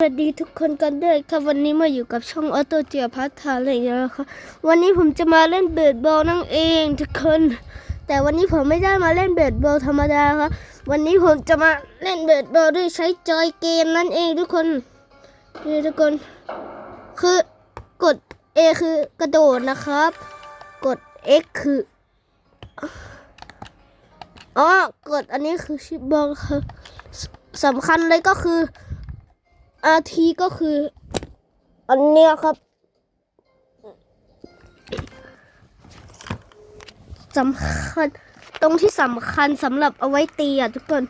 สวัสดีทุกคนกันด้วยครับวันนี้มาอยู่กับช่องออโตเจียพัฒนาเลยนะคะวันนี้ผมจะมาเล่นเบสบอลนั่นเองทุกคน แต่วันนี้ผมไม่ได้มาเล่นเบสบอลธรรมดาครับวันนี้ผมจะมาเล่นเบสบอลด้วยใช้จอยเกมนั่นเองทุกคนนี่ทุกคน คือกด A คือกระโดดนะครับ กด X คืออ๋อกดอันนี้คือชิปบอลครับสสำคัญเลยก็คือ อาทีก็คือ อันเนี้ยครับสำคัญตรงที่สำคัญสำหรับเอาไว้ตีอะทุกคน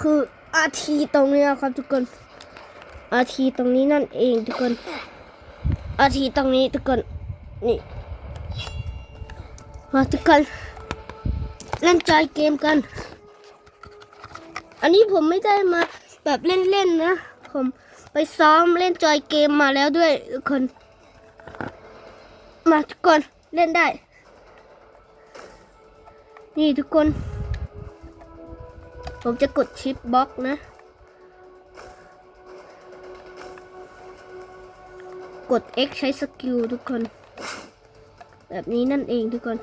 คืออาทีตรงเนี้ยครับทุกคนอาทีตรงนี้นั่นเองทุกคนอาทีตรงนี้ทุกคนนี่มาทุกคนเล่นจอยเกมกัน อันนี้ผมไม่ได้มาแบบเล่นๆนะ ผม ไปซ้อมเล่นจอยเกมมาแล้วด้วยทุกคน มาทุกคนเล่นได้ นี่ทุกคน ผมจะกดชิปบล็อกนะ กด X ใช้สกิลทุกคน แบบนี้นั่นเองทุกคน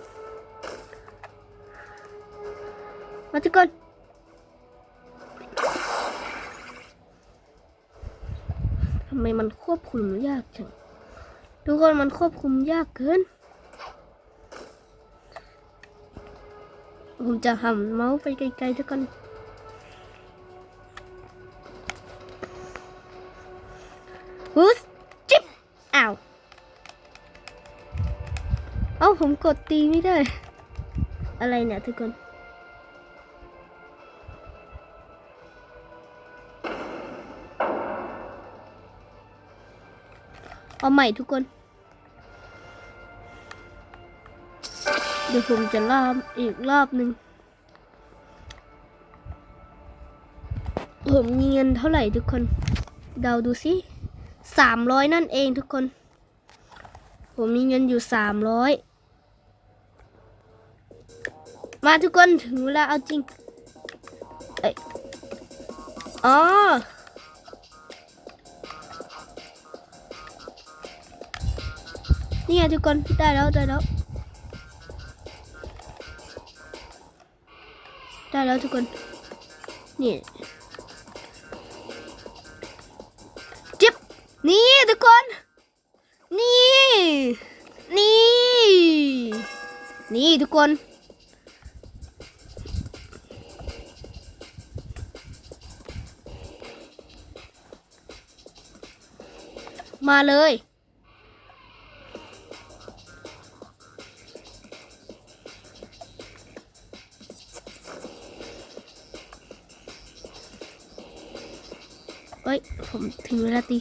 มาทุกคนำไมมันควบคุมยากจัง ทุกคนมันควบคุมยากเกิน ผมจะหันเมาส์ไปไกลๆทุกคนฮึสจิ๊บอ้าว เอ้าผมกดตีไม่ได้ อะไรเนี่ยทุกคน เอาใหม่ทุกคน เดี๋ยวผมจะรอบอีกรอบหนึ่งผมมีเงินเท่าไหร่ทุกคน เดาดูสิสามร้อยนั่นเองทุกคน ผมมีเงินอยู่สามร้อยมาทุกคนถึงเวลาเอาจริง เอ้ยอ๋อ นี่ไงทุกคนได้แล้วได้แล้วได้แล้วทุกคนนี่จิ๊บนี่ทุกคน นี่ นี่ นี่ทุกคนมาเลย เอ้ย ผมถึงเวลาตี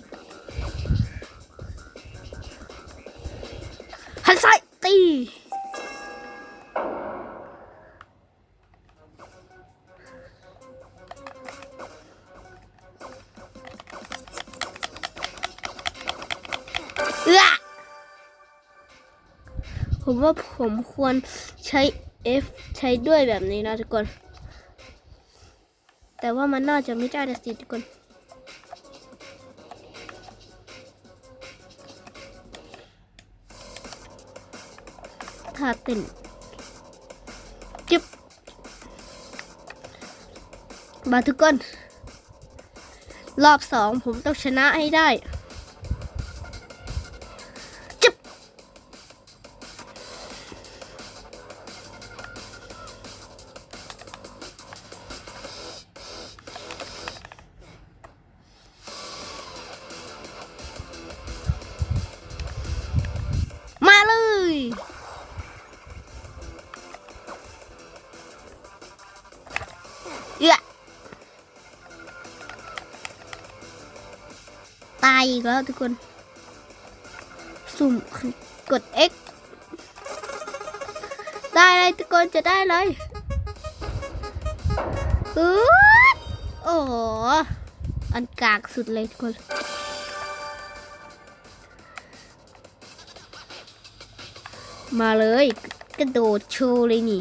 หันซ้ายตีเอื้อผมว่าผมควรใช้ F ใช้ด้วยแบบนี้นะทุกคน แต่ว่ามันน่าจะไม่ได้นะสิทุกคนาเต้นจึ๊บมาทุกคน รอบสองผมต้องชนะให้ได้ ตายอีกแล้วทุกคน สุ่มกด X ได้เลยทุกคนจะได้เลยอืดโอ้โห อันกากสุดเลยทุกคน มาเลย กระโดดโชว์เลยนี่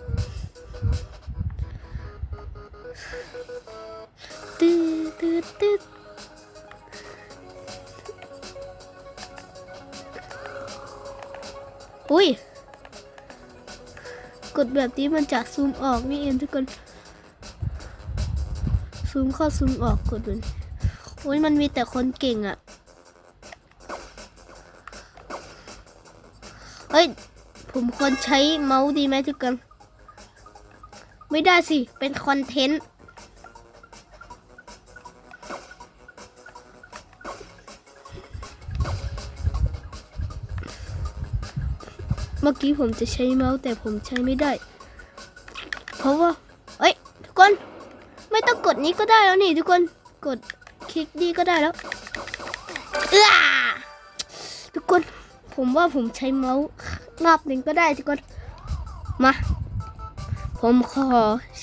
แบบนี้มันจะซูมออกนี่เองทุกคน ซูมเข้าซูมออกกดมันโอ้ยมันมีแต่คนเก่งอะ่ะ เฮ้ย ผมควรใช้เมาส์ดีไหมทุกคน ไม่ได้สิ เป็นคอนเทนต์ มื่อกี้ผมจะใช้เมาส์แต่ผมใช้ไม่ได้ เพราะว่า เอ้ย ทุกคน ไม่ต้องกดนี้ก็ได้แล้วนี่ทุกคน กดคลิกดีก็ได้แล้วเอื้อทุกคน ผมว่าผมใช้เมาส์รอบหนึ่งก็ได้ทุกคน มา ผมขอ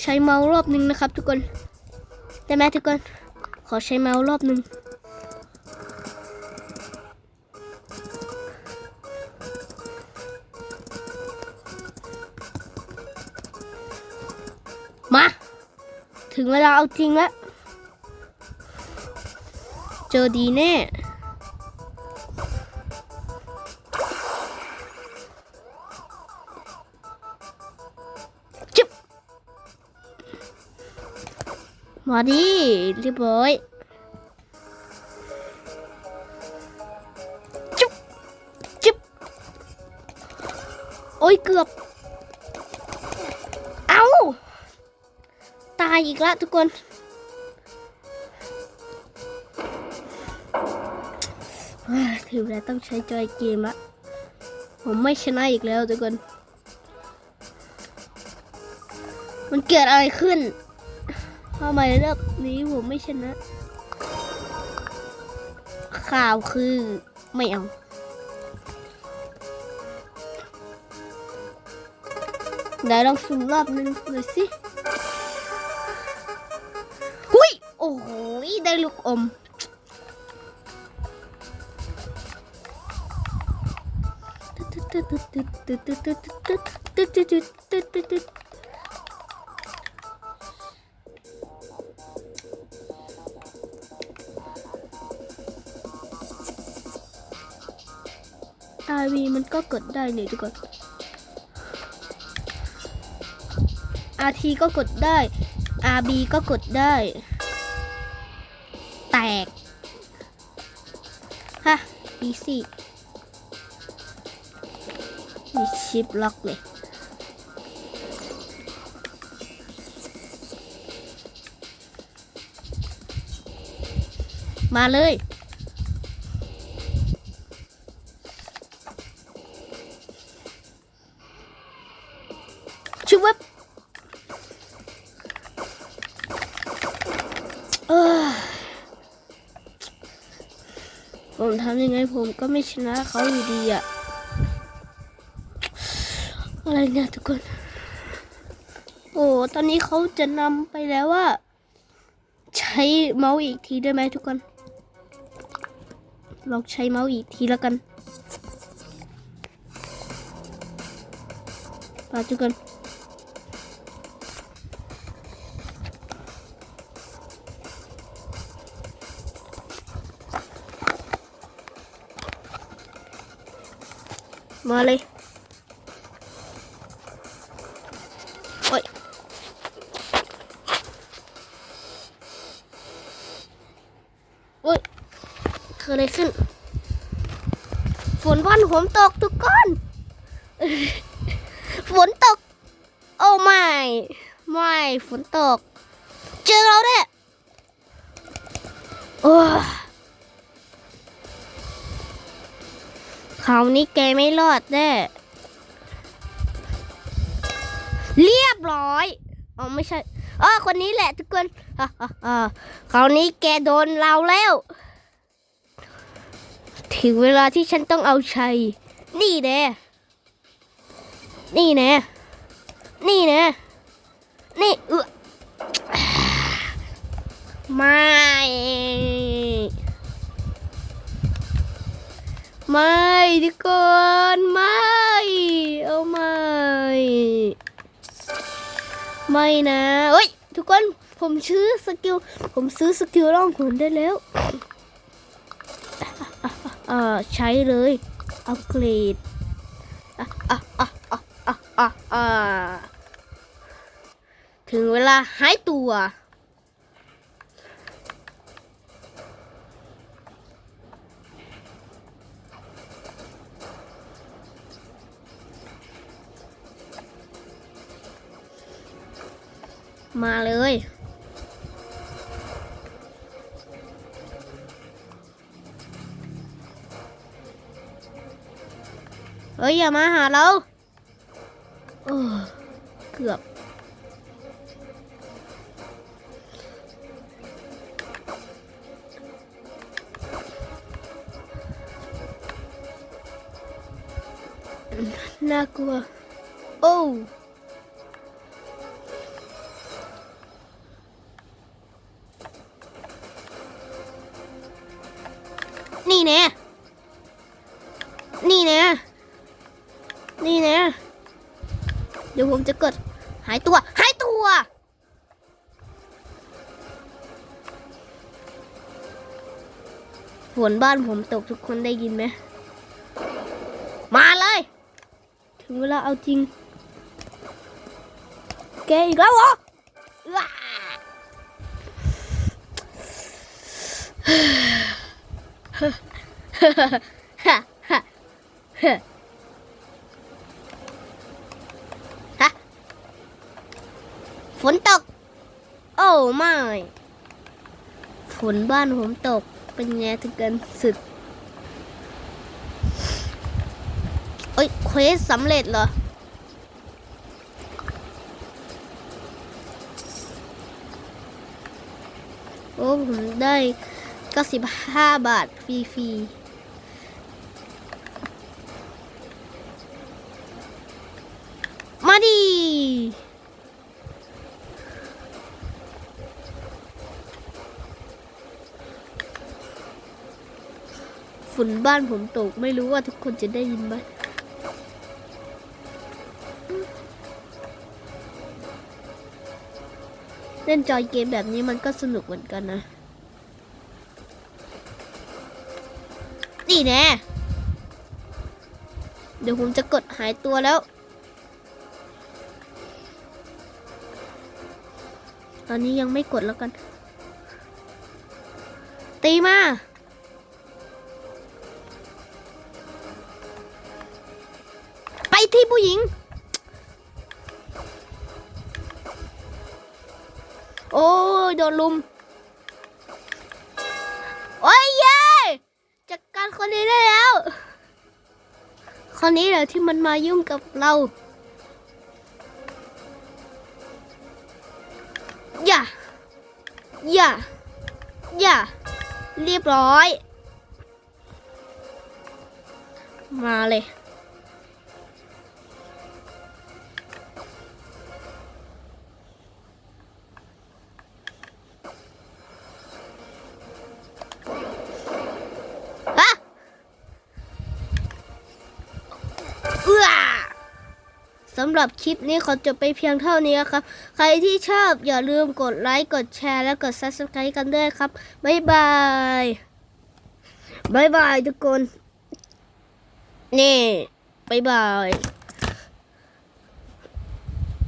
ใช้เมาส์รอบหนึ่งนะครับ ทุกคน ได้ไหมทุกคน ขอใช้เมาส์รอบหนึ่ง ถึงเวลาเอาจริงแล้ว เจอดีแน่จุ๊บ มาดิเรียบร้อย กแล้วทุกคนเฮ้ยถึงแล้วต้องใช้จอยเกมละผมไม่ชนะอีกแล้วทุกคน มันเกิดอะไรขึ้นทำไมรอบนี้ผมไม่ชนะ ข่าวคือไม่เอาเดี๋ยวลองสุ่มรอบนึงหน่อยสิ อ้โหได้ลูกอม อาวีมันก็กดได้เนี่ยทุกคนอาทีก็กดได้ RB ก็กดได้ ตก ฮะ easy มีชิปล็อกเลยมาเลย ผมทำยังไงผมก็ไม่ชนะเขาอยู่ดีอะอะไรเนี่ยทุกคน โอ้ ตอนนี้เขาจะนำไปแล้วว่า ใช้เมาส์อีกทีได้ไหมทุกคนลองใช้เมาส์อีกทีแล้วกันไปทุกคน มาเลยโอ้ยโอ้ยเกิดอะไรขึ้น ฝนวันผมตกทุกคนฝนตก โอ้ไม่ ไม่ ฝนตก เจอเราเนี่ยโอ้ คราวนี้แกไม่รอดแน่เรียบร้อยอ๋อไม่ใช่อ๋อคนนี้แหละทุกคนอะอะอะคราวนี้แกโดนเราแล้ว ถึงเวลาที่ฉันต้องเอาชัย นี่แน่นี่แน่นี่แน่นี่เออไม่ ไม่ทุกคนไม่เอาไม่ไม่นะเอ้ยทุกคนผมซื้อสกิลผมซื้อสกิลล่องหนได้แล้วเอ่อใช้เลยอัปเกรดอะอะอะอะอะอะอะถึงเวลาหายตัว มาเลยเฮ้ยอย่ามาหาเราโอ้เกือบ น่ากลัว โอ้ นี่แน่นี่แน่นี่แน่เดี๋ยวผมจะกดหายตัว หายตัว ฝนบ้านผมตกทุกคนได้ยินไหม มาเลย ถึงเวลาเอาจริง แกอีกแล้วเหรอ ฮะฮะฮะฮะฝนตก โอ้ไม่ฝนบ้านผมตก เป็นไงถึงกันสุดเอ้ยเควสสำเร็จเหรอโอ้ผมได้ 95 บาท ฟรีๆ มาดี ฝุ่นบ้านผมตก ไม่รู้ว่าทุกคนจะได้ยินไหมเล่นจอยเกมแบบนี้มันก็สนุกเหมือนกันนะ นี่แน่เดี๋ยวผมจะกดหายตัวแล้ว ตอนนี้ยังไม่กดแล้วกัน ตีมา ไปที่ผู้หญิง โอ้ยโดนลุม โอ้ยเย้จัดการคนนี้ได้แล้ว คนนี้เหรอที่มันมายุ่งกับเรา อย่า อย่า เรียบร้อย มาเลย สำหรับคลิปนี้ขอจบไปเพียงเท่านี้ครับ ใครที่ชอบอย่าลืมกดไลค์ กดแชร์ และกด subscribe กันด้วยครับ บ๊ายบาย บ๊ายบายทุกคน นี่ บ๊ายบาย